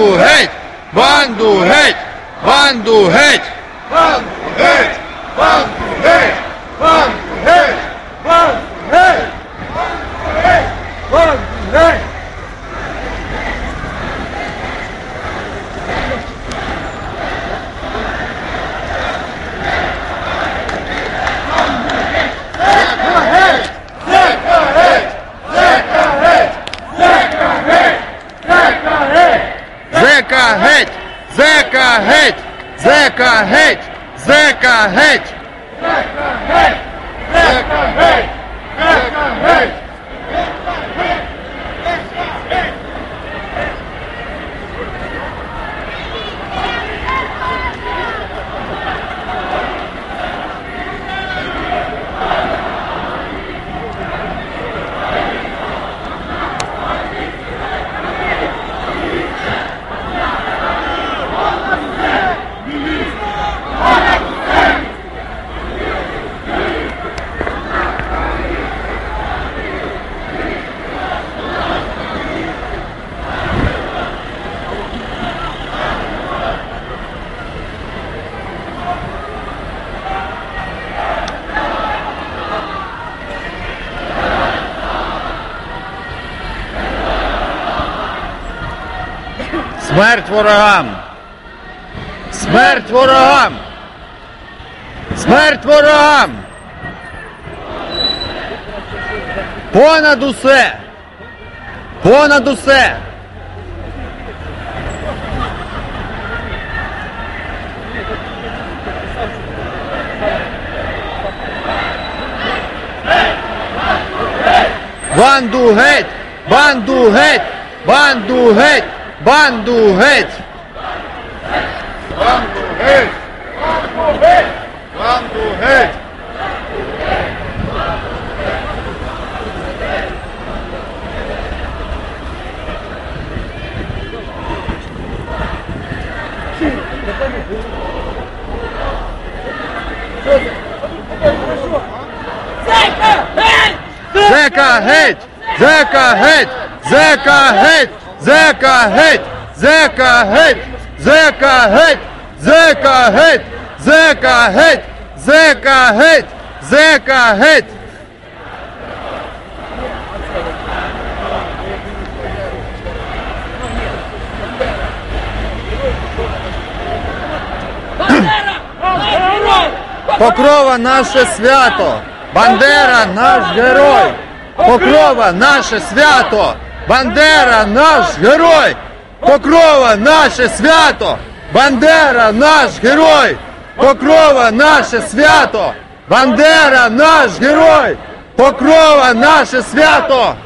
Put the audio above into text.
do rei, bando rei, bando rei, bando rei, bando rei, bando. Zeka hate! Zeka hate! Zeka hate! Zeka! Zeka! Zeka! Смерть ворогам! Смерть ворогам! Смерть ворогам! Понад усе! Понад усе! Банду геть! Банду геть! Банду геть! Bando Red! Bando Red! Bando Red! Bando Red! Zeca Red! Zeca Red! Zeca Red! Zeca Red! Зека геть! Зека геть! Зека геть! Зека геть! Зека геть! Зека геть! Зека геть! Покрова наше свято! Бандера наш герой! Покрова наше свято! Бандера наш герой! Покрова наше свято! Бандера наш герой! Покрова наше свято! Бандера наш герой! Покрова наше свято!